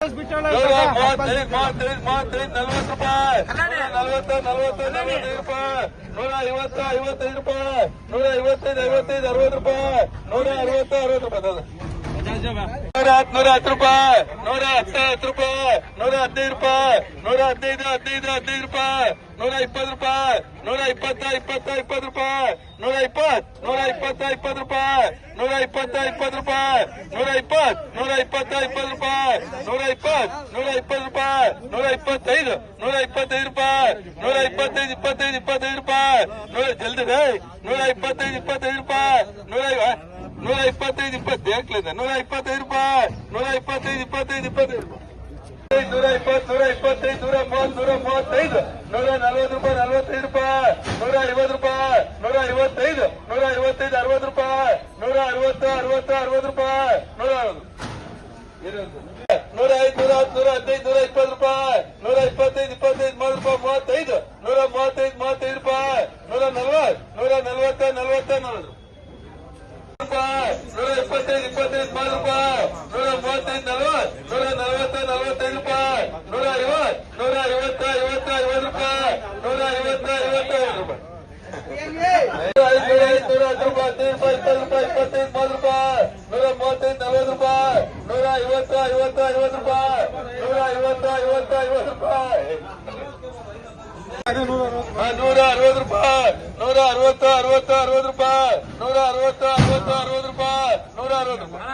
ನೂರ ಮೂವತ್ತೈದು ಮೂವತ್ತೈದು ಮೂವತ್ತೈದು ನಲ್ವತ್ತು ರೂಪಾಯಿ ನಲ್ವತ್ತು ನಲ್ವತ್ತು ನಲ್ವತ್ತೈದು ರೂಪಾಯಿ ನೂರ ಐವತ್ತು ಐವತ್ತೈದು ರೂಪಾಯಿ ನೂರ ಐವತ್ತೈದು ಐವತ್ತೈದು ಅರವತ್ತು ರೂಪಾಯಿ ನೂರ ಅರವತ್ತು ಅರವತ್ತು ರೂಪಾಯಿ ದಾದಾ. ನೂರ ಹತ್ತು ರೂಪಾಯಿ ನೂರ ಹತ್ತು ರೂಪಾಯಿ ನೂರ ಹದಿನೈದು ರೂಪಾಯಿ ನೂರ ಹದಿನೈದು ಹದಿನೈದು ಹದಿನೈದು ರೂಪಾಯಿ ನೂರ ಇಪ್ಪತ್ತು ರೂಪಾಯಿ ನೂರ ಇಪ್ಪತ್ತ ಇಪ್ಪತ್ತ ಇಪ್ಪತ್ತು ರೂಪಾಯಿ ನೂರ ಇಪ್ಪತ್ತು ನೂರ ಇಪ್ಪತ್ತ ಇಪ್ಪತ್ತು ರೂಪಾಯಿ ನೂರ ಇಪ್ಪತ್ತ ಇಪ್ಪತ್ತು ರೂಪಾಯಿ ನೂರ ಇಪ್ಪತ್ತು ನೂರ ಇಪ್ಪತ್ತ ಇಪ್ಪತ್ತು ರೂಪಾಯಿ ನೂರ ಇಪ್ಪತ್ತು ನೂರ ಇಪ್ಪತ್ತು ರೂಪಾಯಿ ನೂರ ಇಪ್ಪತ್ತೈದು ನೂರ ಇಪ್ಪತ್ತೈದು ರೂಪಾಯಿ ನೂರ ಇಪ್ಪತ್ತೈದು ಇಪ್ಪತ್ತೈದು ಇಪ್ಪತ್ತೈದು ರೂಪಾಯಿ, ನೂರ ಜಲ್ದಿ. ನೂರ ಇಪ್ಪತ್ತೈದು ಇಪ್ಪತ್ತೈದು ರೂಪಾಯಿ, ನೂರ ನೂರ ಇಪ್ಪತ್ತೈದು ಇಪ್ಪತ್ತು ಬೇಕಲಿದೆ ನೂರ ಇಪ್ಪತ್ತೈದು ರೂಪಾಯಿ. ನೂರ ಇಪ್ಪತ್ತೈದು ಇಪ್ಪತ್ತೈದು ಇಪ್ಪತ್ತೈದು ರೂಪಾಯಿ. ನೂರ ಇಪ್ಪತ್ತು ನೂರ ಇಪ್ಪತ್ತೈದು ನೂರ ಮೂವತ್ತು ನೂರ ಮೂವತ್ತೈದು ನೂರ ನಲವತ್ತು ರೂಪಾಯಿ, ನಲವತ್ತೈದು ರೂಪಾಯಿ. ನೂರ ಐವತ್ತು ರೂಪಾಯಿ. ನೂರ ಐವತ್ತೈದು ನೂರ ಐವತ್ತೈದು ಅರವತ್ತು ರೂಪಾಯಿ. ನೂರ ಅರವತ್ತು ಅರವತ್ತು ಅರವತ್ತು ರೂಪಾಯಿ. ನೂರ ಅರವತ್ತು ನೂರ ಐದು ನೂರ ಹತ್ತು ನೂರ ಹದಿನೈದು ನೂರ ಇಪ್ಪತ್ತು ರೂಪಾಯಿ. ನೂರ ಇಪ್ಪತ್ತೈದು ಇಪ್ಪತ್ತೈದು ಮೂವತ್ತು ರೂಪಾಯಿ, ಮೂವತ್ತೈದು. ನೂರ ಮೂವತ್ತೈದು ಮೂವತ್ತೈದು ರೂಪಾಯಿ. ನೂರ ನಲವತ್ತು ನೂರ ನಲವತ್ತ ನಲವತ್ತ ನಲವತ್ತು ರೂಪಾಯಿ ನೂರ ಇಪ್ಪತ್ತೈದು ಇಪ್ಪತ್ತೈದು ಮೂವತ್ತು ರೂಪಾಯಿ ನೂರ ಮೂವತ್ತೈದು ನಲವತ್ತು ನೂರ ನಲವತ್ತ ನಲವತ್ತೈದು ರೂಪಾಯಿ ನೂರ ಐವತ್ತು ನೂರ ಐವತ್ತ ಐವತ್ತ ಐವತ್ತು ರೂಪಾಯಿ ನೂರ ಐವತ್ತ ಐವತ್ತ ಐವತ್ತು ರೂಪಾಯಿ ನೂರ ಅರವತ್ತು ರೂಪಾಯಿ ನೂರ ಅರವತ್ತು ಅರವತ್ತು ಅರವತ್ತು ರೂಪಾಯಿ ನೂರ ಅರವತ್ತು ಅರವತ್ತು ಅರವತ್ತು ರೂಪಾಯಿ. ನೂರ ಅರವತ್ತು ರೂಪಾಯಿ